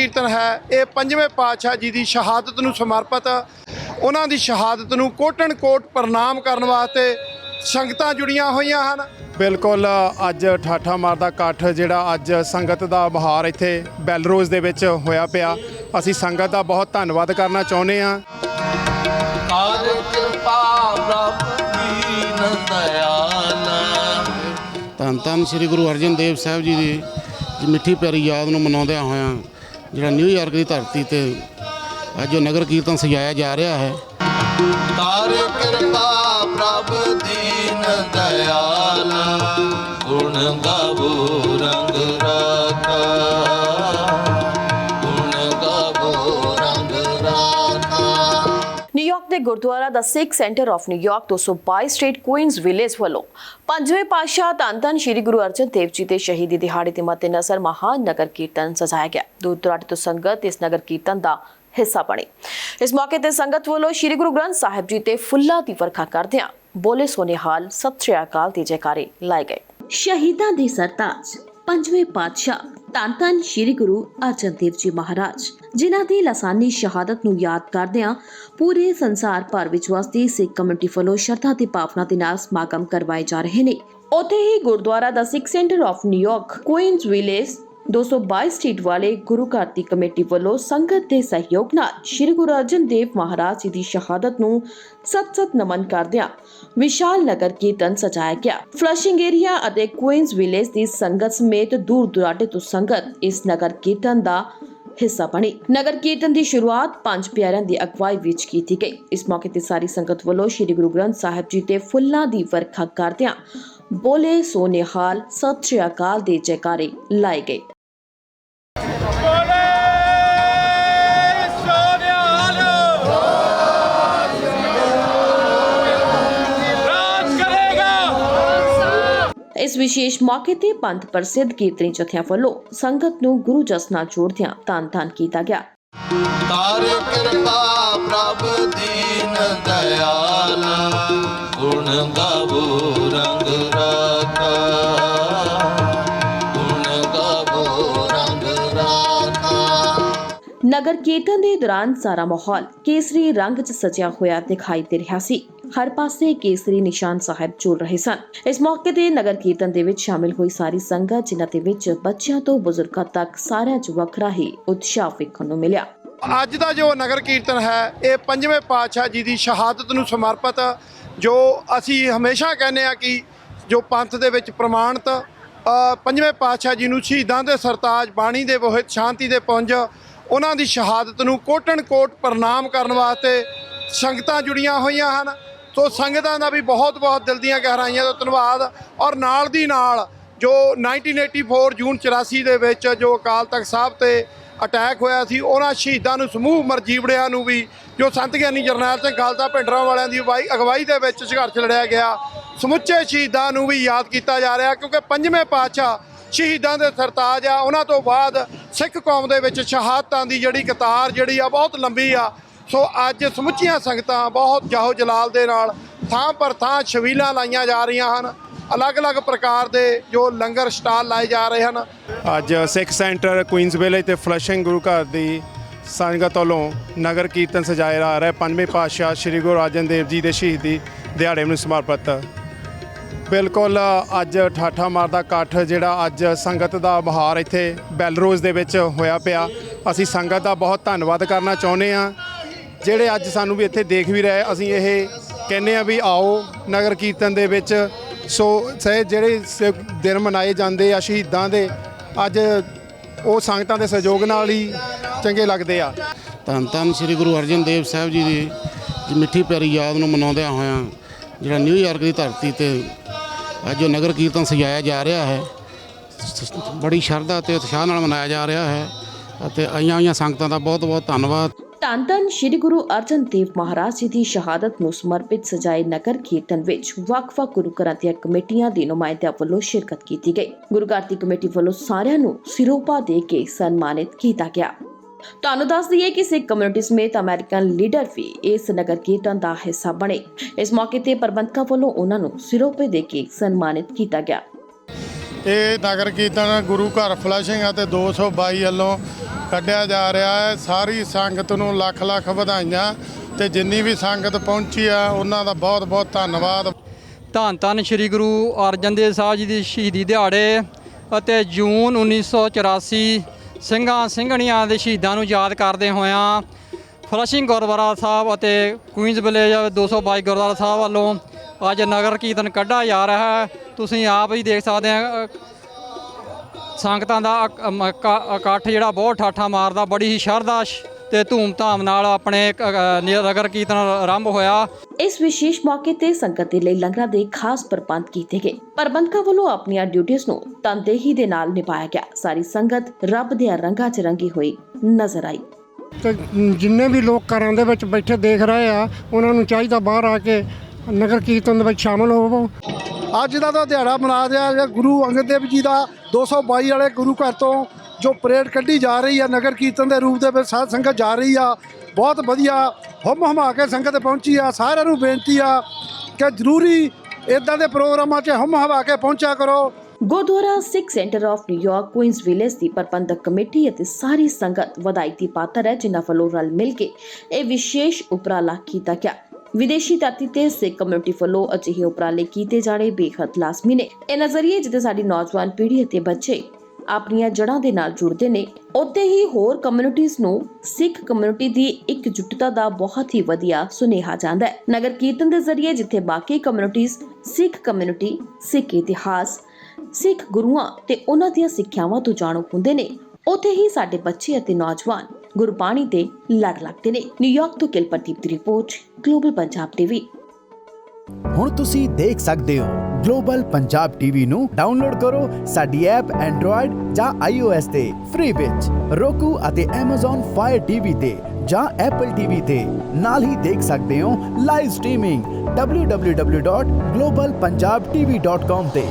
ਕੀਰਤਨ ਹੈ ਇਹ ਪੰਜਵੇਂ ਪਾਤਸ਼ਾਹ ਜੀ ਦੀ ਸ਼ਹਾਦਤ ਨੂੰ ਸਮਰਪਿਤ ਉਹਨਾਂ ਦੀ ਸ਼ਹਾਦਤ ਨੂੰ ਕੋਟਨ ਕੋਟ ਪ੍ਰਣਾਮ ਕਰਨ ਵਾਸਤੇ ਸੰਗਤਾਂ ਜੁੜੀਆਂ ਹੋਈਆਂ ਹਨ। ਬਿਲਕੁਲ ਅੱਜ ਠਾਠਾ ਮਾਰਦਾ ਇਕੱਠ ਜਿਹੜਾ ਅੱਜ ਸੰਗਤ ਦਾ ਬਹਾਰ ਇੱਥੇ ਬੈਲਰੋਜ਼ ਦੇ ਵਿੱਚ ਹੋਇਆ ਪਿਆ। ਅਸੀਂ ਸੰਗਤ ਦਾ ਬਹੁਤ ਧੰਨਵਾਦ ਕਰਨਾ ਚਾਹੁੰਦੇ ਹਾਂ। ਕਰ ਕਿਰਪਾ ਪ੍ਰਭ ਦੀਨ ਦਇਆਲ ਧੰਨ ਧੰਨ ਸ੍ਰੀ ਗੁਰੂ ਅਰਜਨ ਦੇਵ ਸਾਹਿਬ ਜੀ ਦੀ ਮਿੱਠੀ ਪਿਆਰੀ ਯਾਦ ਨੂੰ ਮਨਾਉਂਦਿਆਂ ਹੋਇਆਂ ਜਿਹੜਾ ਨਿਊਯਾਰਕ ਦੀ ਧਰਤੀ ਤੇ ਅੱਜ ਜੋ ਨਗਰ ਕੀਰਤਨ ਸਜਾਇਆ ਜਾ ਰਿਹਾ ਹੈ। ਕਰ ਕਿਰਪਾ ਪ੍ਰਭ ਦੀਨ ਦਇਆਲ, ਗੁਣ ਗਾਵੋ ਰੰਗ ਗੁਰਦੁਆਰਾ ਦਾ Sikh centre of New York 222 street Queens village ਵੱਲੋਂ ਪੰਜਵੇਂ ਪਾਤਸ਼ਾਹ ਧੰਨ ਸ੍ਰੀ ਗੁਰੂ ਅਰਜਨ ਦੇਵ ਜੀ ਦੇ ਸ਼ਹੀਦੀ ਦਿਹਾੜੇ ਦੇ ਮੱਦੇਨਜ਼ਰ ਮਹਾਨ ਨਗਰ ਕੀਰਤਨ ਸਜਾਇਆ ਗਿਆ। ਦੂਰ ਦਰਾਡੇ ਤੋਂ ਸੰਗਤ ਇਸ ਨਗਰ ਕੀਰਤਨ ਦਾ ਹਿੱਸਾ ਬਣੀ। ਇਸ ਮੌਕੇ ਤੇ ਸੰਗਤ ਵੱਲੋਂ ਸ੍ਰੀ ਗੁਰੂ ਗ੍ਰੰਥ ਸਾਹਿਬ ਜੀ ਤੇ ਫੁੱਲਾਂ ਦੀ ਵਰਖਾ ਕਰਦਿਆਂ ਬੋਲੇ ਸੋਨੇਹਾਲ ਸਤਿ ਸ਼੍ਰੀ ਅਕਾਲ ਦੀ ਜੈਕਾਰੇ ਲਾਏ ਗਏ। ਸ਼ਹੀਦਾਂ ਦੇ ਸਰਤਾਜ, ਪੰਜਵੇਂ ਪਾਤਸ਼ਾਹ ਧੰਨ ਧੰਨ ਸ੍ਰੀ ਗੁਰੂ ਅਰਜਨ ਦੇਵ ਜੀ ਮਹਾਰਾਜ, ਜਿਨ੍ਹਾਂ ਦੀ ਲਾਸਾਨੀ ਸ਼ਹਾਦਤ ਨੂੰ ਯਾਦ ਕਰਦਿਆਂ ਪੂਰੇ ਸੰਸਾਰ ਭਰ ਵਿੱਚ ਵਸਦੀ ਸਿੱਖ ਕਮਿਊਨਿਟੀ ਵੱਲੋਂ ਸ਼ਰਧਾ ਤੇ ਭਾਵਨਾ ਦੇ ਨਾਲ ਸਮਾਗਮ ਕਰਵਾਏ ਜਾ ਰਹੇ ਨੇ। ਉੱਥੇ ਹੀ ਗੁਰਦੁਆਰਾ ਦਾ Sikh centre of New York Queens village 222 street ਵਾਲੇ ਗੁਰੂ ਘਰ ਦੀ ਕਮੇਟੀ ਵੱਲੋਂ ਸੰਗਤ ਦੇ ਸਹਿਯੋਗ ਨਾਲ ਸ੍ਰੀ ਗੁਰੂ ਅਰਜਨ ਦੇਵ ਮਹਾਰਾਜ ਜੀ ਦੀ ਸ਼ਹਾਦਤ ਨੂੰ ਸਤ-ਸਤ ਨਮਨ ਕਰਦਿਆਂ ਵਿਸ਼ਾਲ ਨਗਰ ਕੀਰਤਨ ਸਜਾਇਆ ਗਿਆ। ਫਲਸ਼ਿੰਗ ਏਰੀਆ ਅਤੇ ਕੁਈਨਜ਼ ਵਿਲੇਜ ਦੀ ਸੰਗਤ ਸਮੇਤ ਦੂਰ ਦੁਰਾਡੇ ਤੋਂ ਸੰਗਤ ਇਸ ਨਗਰ ਕੀਰਤਨ ਦਾ ਹਿੱਸਾ ਬਣੀ। ਨਗਰ ਕੀਰਤਨ ਦੀ ਸ਼ੁਰੂਆਤ ਪੰਜ ਪਿਆਰਿਆਂ ਦੀ ਅਗਵਾਈ ਵਿੱਚ ਕੀਤੀ ਗਈ। ਇਸ ਮੌਕੇ ਤੇ ਸਾਰੀ ਸੰਗਤ ਵੱਲੋਂ ਸ੍ਰੀ ਗੁਰੂ ਗ੍ਰੰਥ ਸਾਹਿਬ ਜੀ ਤੇ ਫੁੱਲਾਂ ਦੀ ਵਰਖਾ ਕਰਦਿਆਂ ਬੋਲੇ ਸੋਨੇਹਾਲ ਸਤਿ ਸ਼੍ਰੀ ਅਕਾਲ ਦੇ ਜੈਕਾਰੇ ਲਾਏ ਗਏ। ਇਸ ਵਿਸ਼ੇਸ਼ ਮੌਕੇ ਤੇ ਪੰਥ ਪ੍ਰਸਿੱਧ ਕੀਰਤਨੀ ਜਥਿਆਂ ਵੱਲੋਂ ਸੰਗਤ ਨੂੰ ਗੁਰੂ ਜਸ ਨਾਲ ਜੋੜਦਿਆਂ ਧੰਨ ਕੀਤਾ ਗਿਆ। ਕਰ ਕਿਰਪਾ ਪ੍ਰਭ ਦੀਨ ਦਇਆਲ ਗੁਣ ਗਾਵੋ ਰੰਗ ਰਾਖਾ। ਗੁਣ ਗਾਵੋ ਰੰਗ ਰਾਖਾ। ਨਗਰ ਕੀਰਤਨ ਦੇ ਦੌਰਾਨ ਸਾਰਾ ਮਾਹੌਲ ਕੇਸਰੀ ਰੰਗ 'ਚ ਸਜਿਆ ਹੋਇਆ ਦਿਖਾਈ ਦੇ ਰਿਹਾ ਸੀ। ਹਰ ਪਾਸੇ ਕੇਸਰੀ ਨਿਸ਼ਾਨ ਸਾਹਿਬ ਝੂਲ ਰਹੇ ਸਨ। ਇਸ ਮੌਕੇ ਤੇ ਨਗਰ ਕੀਰਤਨ ਦੇ ਵਿੱਚ ਸ਼ਾਮਿਲ ਹੋਈ ਸਾਰੀ ਸੰਗਤ, ਜਿਨ੍ਹਾਂ ਦੇ ਵਿੱਚ ਬੱਚਿਆਂ ਤੋਂ ਬਜ਼ੁਰਗਾਂ ਤੱਕ ਸਾਰਿਆਂ 'ਚ ਵੱਖਰਾ ਹੀ ਉਤਸ਼ਾਹ ਵੇਖਣ ਨੂੰ ਮਿਲਿਆ। ਅੱਜ ਦਾ ਜੋ ਨਗਰ ਕੀਰਤਨ ਹੈ, ਇਹ ਪੰਜਵੇਂ ਪਾਤਸ਼ਾਹ ਜੀ ਦੀ ਸ਼ਹਾਦਤ ਨੂੰ ਸਮਰਪਿਤ, ਜੋ ਅਸੀਂ ਹਮੇਸ਼ਾ ਕਹਿੰਦੇ ਆ ਕਿ ਜੋ ਪੰਥ ਦੇ ਵਿੱਚ ਪ੍ਰਮਾਣਿਤ ਪੰਜਵੇਂ ਪਾਤਸ਼ਾਹ ਜੀ ਨੂੰ ਸ਼ਹੀਦਾਂ ਦੇ ਸਰਤਾਜ, ਬਾਣੀ ਦੇ ਬੋਹਿਤ, ਸ਼ਾਂਤੀ ਦੇ ਪੁੰਜ, ਉਹਨਾਂ ਦੀ ਸ਼ਹਾਦਤ ਨੂੰ ਕੋਟਣ ਕੋਟ ਪ੍ਰਣਾਮ ਕਰਨ ਵਾਸਤੇ ਸੰਗਤਾਂ ਜੁੜੀਆਂ ਹੋਈਆਂ ਹਨ। ਸੋ ਸੰਗਤਾਂ ਦਾ ਵੀ ਬਹੁਤ ਬਹੁਤ ਦਿਲ ਦੀਆਂ ਗਹਿਰਾਈਆਂ ਦਾ ਧੰਨਵਾਦ ਔਰ ਨਾਲ ਦੀ ਨਾਲ ਜੋ 1984 ਜੂਨ 84 ਦੇ ਵਿੱਚ ਜੋ ਅਕਾਲ ਤਖਤ ਸਾਹਿਬ ਤੇ ਅਟੈਕ ਹੋਇਆ ਸੀ, ਉਹਨਾਂ ਸ਼ਹੀਦਾਂ ਨੂੰ ਸਮੂਹ ਮਰਜੀਵੜਿਆਂ ਨੂੰ ਵੀ ਜੋ ਸੰਤ ਗਿਆਨੀ ਜਰਨੈਲ ਸਿੰਘ ਖਾਲਸਾ ਭਿੰਡਰਾਂ ਵਾਲਿਆਂ ਦੀ ਅਗਵਾਈ ਅਗਵਾਈ ਦੇ ਵਿੱਚ ਸੰਘਰਸ਼ ਲੜਿਆ ਗਿਆ, ਸਮੁੱਚੇ ਸ਼ਹੀਦਾਂ ਨੂੰ ਵੀ ਯਾਦ ਕੀਤਾ ਜਾ ਰਿਹਾ ਕਿਉਂਕਿ ਪੰਜਵੇਂ ਪਾਤਸ਼ਾਹ ਸ਼ਹੀਦਾਂ ਦੇ ਸਰਤਾਜ ਆ, ਉਹਨਾਂ ਤੋਂ ਬਾਅਦ ਸਿੱਖ ਕੌਮ ਦੇ ਵਿੱਚ ਸ਼ਹਾਦਤਾਂ ਦੀ ਜਿਹੜੀ ਕਤਾਰ ਜਿਹੜੀ ਆ, ਬਹੁਤ ਲੰਬੀ ਆ ਸੋ ਅੱਜ ਸਮੁੱਚੀਆਂ ਸੰਗਤਾਂ ਬਹੁਤ ਜਾਹੋ ਜਲਾਲ ਦੇ ਨਾਲ ਥਾਂ ਪਰ ਥਾਂ ਛਬੀਲਾਂ ਲਾਈਆਂ ਜਾ ਰਹੀਆਂ ਹਨ। ਅਲੱਗ-ਅਲੱਗ ਪ੍ਰਕਾਰ ਦੇ ਜੋ ਲੰਗਰ ਸਟਾਲ ਲਾਏ ਜਾ ਰਹੇ ਹਨ। ਅੱਜ ਸਿੱਖ ਸੈਂਟਰ ਕੁਈਨਜ਼ ਵਿਲੇ ਤੇ ਫਲਸ਼ਿੰਗ ਗੁਰੂ ਘਰ ਦੀ ਸੰਗਤ ਵੱਲੋਂ ਨਗਰ ਕੀਰਤਨ ਸਜਾਇਆ ਜਾ ਰਿਹਾ। ਪੰਜਵੇਂ ਪਾਤਸ਼ਾਹ ਸ੍ਰੀ ਗੁਰੂ ਅਰਜਨ ਦੇਵ ਜੀ ਦੇ ਸ਼ਹੀਦੀ ਦਿਹਾੜੇ ਨੂੰ ਸਮਰਪਿਤ। ਬਿਲਕੁਲ ਅੱਜ ਠਾਠਾ ਮਾਰਦਾ ਇਕੱਠ ਜਿਹੜਾ ਅੱਜ ਸੰਗਤ ਦਾ ਬਹਾਰ ਇੱਥੇ ਬੈਲਰੋਜ਼ ਦੇ ਵਿੱਚ ਹੋਇਆ ਪਿਆ। ਅਸੀਂ ਸੰਗਤ ਦਾ ਬਹੁਤ ਧੰਨਵਾਦ ਕਰਨਾ ਚਾਹੁੰਦੇ ਹਾਂ। ਜਿਹੜੇ ਅੱਜ ਸਾਨੂੰ ਵੀ ਇੱਥੇ ਦੇਖ ਵੀ ਰਹੇ, ਅਸੀਂ ਇਹ ਕਹਿੰਦੇ ਆ ਵੀ ਆਓ ਨਗਰ ਕੀਰਤਨ ਦੇ ਵਿੱਚ। ਸੋ ਸੇ ਜਿਹੜੇ ਸ- ਦਿਨ ਮਨਾਏ ਜਾਂਦੇ ਆ ਸ਼ਹੀਦਾਂ ਦੇ, ਅੱਜ ਉਹ ਸੰਗਤਾਂ ਦੇ ਸਹਿਯੋਗ ਨਾਲ ਹੀ ਚੰਗੇ ਲੱਗਦੇ ਆ। ਧੰਨ ਧੰਨ ਸ੍ਰੀ ਗੁਰੂ ਅਰਜਨ ਦੇਵ ਸਾਹਿਬ ਜੀ ਦੀ ਮਿੱਠੀ ਪਿਆਰੀ ਯਾਦ ਨੂੰ ਮਨਾਉਂਦਿਆਂ ਹੋਇਆਂ, ਜਿਹੜਾ ਨਿਊਯਾਰਕ ਦੀ ਧਰਤੀ ਤੇ ਅੱਜ ਜੋ ਨਗਰ ਕੀਰਤਨ ਸਜਾਇਆ ਜਾ ਰਿਹਾ ਹੈ, ਬੜੀ ਸ਼ਰਧਾ ਤੇ ਉਤਸ਼ਾਹ ਨਾਲ ਮਨਾਇਆ ਜਾ ਰਿਹਾ ਹੈ ਅਤੇ ਆਈਆਂ ਹੋਈਆਂ ਸੰਗਤਾਂ ਦਾ ਬਹੁਤ ਬਹੁਤ ਧੰਨਵਾਦ। ਧੰਨ ਧੰਨ ਸ੍ਰੀ ਗੁਰੂ ਅਰਜਨ ਦੇਵ ਮਹਾਰਾਜ ਜੀ ਦੀ ਸ਼ਹਾਦਤ ਨੂੰ ਸਮਰਪਿਤ ਸਜਾਏ ਨਗਰ ਕੀਰਤਨ ਵਿੱਚ ਵੱਖ-ਵੱਖ ਗੁਰੂ ਘਰਾਂ ਦੀਆਂ ਕਮੇਟੀਆਂ ਦੇ ਨੁਮਾਇੰਦਿਆਂ ਵੱਲੋਂ ਸ਼ਿਰਕਤ ਕੀਤੀ ਗਈ। ਗੁਰੂ ਘਰ ਦੀ ਕਮੇਟੀ ਵੱਲੋਂ ਸਾਰਿਆਂ ਨੂੰ ਸਿਰੋਪਾ ਦੇ ਕੇ ਸਨਮਾਨਿਤ ਕੀਤਾ ਗਿਆ। ਤੁਹਾਨੂੰ ਦੱਸ ਦਈਏ ਕਿ ਸਿੱਖ ਕਮਿਊਨਿਟੀ ਸਮੇਤ ਅਮਰੀਕਨ ਲੀਡਰ ਵੀ ਇਸ ਨਗਰ ਕੀਰਤਨ ਦਾ ਹਿੱਸਾ ਬਣੇ। ਇਸ ਮੌਕੇ ਤੇ ਪ੍ਰਬੰਧਕਾਂ ਵੱਲੋਂ ਉਹਨਾਂ ਨੂੰ ਸਿਰੋਪੇ ਦੇ ਕੇ ਸਨਮਾਨਿਤ ਕੀਤਾ ਗਿਆ। ਇਹ ਨਗਰ ਕੀਰਤਨ ਗੁਰੂ ਘਰ ਫਲੈਸ਼ਿੰਗ ਅਤੇ 222 ਵੱਲੋਂ ਕੱਢਿਆ ਜਾ ਰਿਹਾ ਹੈ। ਸਾਰੀ ਸੰਗਤ ਨੂੰ ਲੱਖ ਲੱਖ ਵਧਾਈਆਂ ਤੇ ਜਿੰਨੀ ਵੀ ਸੰਗਤ ਪਹੁੰਚੀ ਆ, ਉਹਨਾਂ ਦਾ ਬਹੁਤ ਬਹੁਤ ਧੰਨਵਾਦ। ਧੰਨ ਧੰਨ ਸ੍ਰੀ ਗੁਰੂ ਅਰਜਨ ਦੇਵ ਸਾਹਿਬ ਜੀ ਦੀ ਸ਼ਹੀਦੀ ਦਿਹਾੜੇ ਅਤੇ ਜੂਨ 1984 ਸਿੰਘਾਂ ਸਿੰਘਣੀਆਂ ਦੇ ਸ਼ਹੀਦਾਂ ਨੂੰ ਯਾਦ ਕਰਦੇ ਹੋਇਆਂ ਫਲਸ਼ਿੰਗ ਗੁਰਦੁਆਰਾ ਸਾਹਿਬ ਅਤੇ ਕੁਈਨਜ਼ ਵਿਲੇਜ 222 ਗੁਰਦੁਆਰਾ ਸਾਹਿਬ ਵੱਲੋਂ ਅੱਜ ਨਗਰ ਕੀਰਤਨ ਕੱਢਿਆ ਜਾ ਰਿਹਾ ਹੈ। ਤੁਸੀਂ ਆਪ ਹੀ ਦੇਖ ਸਕਦੇ ਆ ਸੰਗਤਾਂ ਦਾ ਇਕੱਠ ਜਿਹੜਾ ਬਹੁਤ ਠਾਠਾ ਮਾਰਦਾ ਬੜੀ ਹੀ ਸ਼ਰਧਾ ਤੇ ਧੂਮ-ਧਾਮ ਨਾਲ ਆਪਣੇ ਨਗਰ ਕੀਰਤਨ ਆਰੰਭ ਹੋਇਆ। ਇਸ ਵਿਸ਼ੇਸ਼ ਮੌਕੇ ਤੇ ਸੰਗਤ ਦੇ ਲਈ ਲੰਗਰਾਂ ਦੇ ਖਾਸ ਪ੍ਰਬੰਧ ਕੀਤੇ ਗਏ। ਪ੍ਰਬੰਧਕਾਂ ਵੱਲੋਂ ਆਪਣੀਆਂ ਡਿਊਟੀਆਂ ਨੂੰ ਤਨਦੇਹੀ ਦੇ ਨਾਲ ਨਿਭਾਇਆ ਗਿਆ। ਸਾਰੀ ਸੰਗਤ ਰੱਬ ਦੇ ਰੰਗਾਂ 'ਚ ਰੰਗੀ ਹੋਈ ਨਜ਼ਰ ਆਈ। ਤੇ ਜਿੰਨੇ ਵੀ ਲੋਕ ਘਰਾਂ ਦੇ ਵਿੱਚ ਬੈਠੇ ਦੇਖ ਰਹੇ ਆ ਉਹਨਾਂ ਨੂੰ ਚਾਹੀਦਾ ਬਾਹਰ ਆ ਕੇ ਨਗਰ ਕੀਰਤਨ ਦੇ ਵਿੱਚ ਸ਼ਾਮਲ ਹੋਵੋ। ਅੱਜ ਦਾ ਤਾਂ ਦਿਹਾੜਾ ਮਨਾ ਰਿਹਾ ਗੁਰੂ ਅੰਗਦ ਦੇਵ ਜੀ ਦਾ 222 ਵਾਲੇ ਗੁਰੂ ਘਰ ਤੋਂ ਜੋ ਪਰੇਡ ਕੱਢੀ ਜਾ ਰਹੀ ਆ, ਨਗਰ ਕੀਰਤਨ ਦੇ ਰੂਪ ਦੇ ਵਿੱਚ ਸਾਧ ਸੰਗਤ ਜਾ ਰਹੀ ਆ, ਬਹੁਤ ਵਧੀਆ ਹੁਮ ਹਮਾ ਕੇ ਸੰਗਤ ਪਹੁੰਚੀ ਆ, ਸਾਰਿਆਂ ਨੂੰ ਬੇਨਤੀ ਆ ਕਿ ਜ਼ਰੂਰੀ ਇਦਾਂ ਦੇ ਪ੍ਰੋਗਰਾਮਾਂ 'ਚ ਹੁਮ ਹਵਾ ਕੇ ਪਹੁੰਚਿਆ ਕਰੋ। Gurdwara Sikh centre of New York Queens village ਦੀ ਪ੍ਰਬੰਧਕ ਕਮੇਟੀ ਅਤੇ ਸਾਰੀ ਸੰਗਤ ਵਧਾਈ ਦੀ ਪਾਤਰ ਹੈ, ਜਿਨ੍ਹਾਂ ਵੱਲੋਂ ਰਲ ਮਿਲ ਕੇ ਇਹ ਵਿਸ਼ੇਸ਼ ਉਪਰਾਲਾ ਕੀਤਾ ਗਿਆ। ਵਿਦੇਸ਼ੀ ਧਰਤੀ ਤੇ ਸਿੱਖ ਕਮਿਊਨਿਟੀ ਵੱਲੋਂ ਅਜਿਹੇ ਉਪਰਾਲੇ ਕੀਤੇ ਜਾਣੇ ਬੇਹੱਦ ਲਾਜ਼ਮੀ ਨੇ। ਇਹ ਨਜ਼ਰੀਏ ਜਿੱਤੇ ਸਾਡੀ ਨੌਜਵਾਨ ਪੀੜ੍ਹੀ ਅਤੇ ਬੱਚੇ ਆਪਣੀਆਂ ਜੜ੍ਹਾਂ ਦੇ ਨਾਲ ਜੁੜਦੇ ਨੇ, ਉੱਥੇ ਹੀ ਹੋਰ ਕਮਿਊਨਿਟੀਆਂ ਨੂੰ ਸਿੱਖ ਕਮਿਊਨਿਟੀ ਦੀ ਇਕਜੁੱਟਤਾ ਦਾ ਬਹੁਤ ਹੀ ਵਧੀਆ ਸੁਨੇਹਾ ਜਾਂਦਾ ਹੈ। ਨਗਰ ਕੀਰਤਨ ਦੇ ਜ਼ਰੀਏ ਜਿੱਥੇ ਬਾਕੀ ਕਮਿਊਨਿਟੀਆਂ ਸਿੱਖ ਕਮਿਊਨਿਟੀ ਸਿੱਖ ਇਤਿਹਾਸ, ਸਿੱਖ ਗੁਰੂਆਂ ਤੇ ਉਹਨਾਂ ਦੀਆਂ ਸਿੱਖਿਆਵਾਂ ਤੋਂ ਜਾਣੂ ਹੁੰਦੇ ਨੇ, ਉੱਥੇ ਹੀ ਸਾਡੇ ਬੱਚੇ ਅਤੇ ਨੌਜਵਾਨ ਗੁਰਬਾਣੀ ਤੇ ਲੜ ਲੱਗਦੇ ਨੇ। ਨਿਊਯਾਰਕ ਤੋਂ ਕਿਲਪਰਦੀਪ ਦੀ ਰਿਪੋਰਟ ਗਲੋਬਲ ਪੰਜਾਬ ਟੀਵੀ ਹੁਣ ਤੁਸੀਂ ਦੇਖ ਸਕਦੇ ਹੋ ਗਲੋਬਲ ਪੰਜਾਬ ਟੀਵੀ ਨੂੰ ਡਾਊਨਲੋਡ ਕਰੋ ਸਾਡੀ ਐਪ ਐਂਡਰੋਇਡ ਜਾਂ ਆਈਓਐਸ ਤੇ ਫ੍ਰੀ ਵਿੱਚ। Roku ਅਤੇ Amazon Fire TV ਤੇ ਜਾਂ Apple TV ਤੇ ਨਾਲ ਹੀ ਦੇਖ ਸਕਦੇ ਹੋ ਲਾਈਵ ਸਟ੍ਰੀਮਿੰਗ www.globalpunjabtv.com ਤੇ।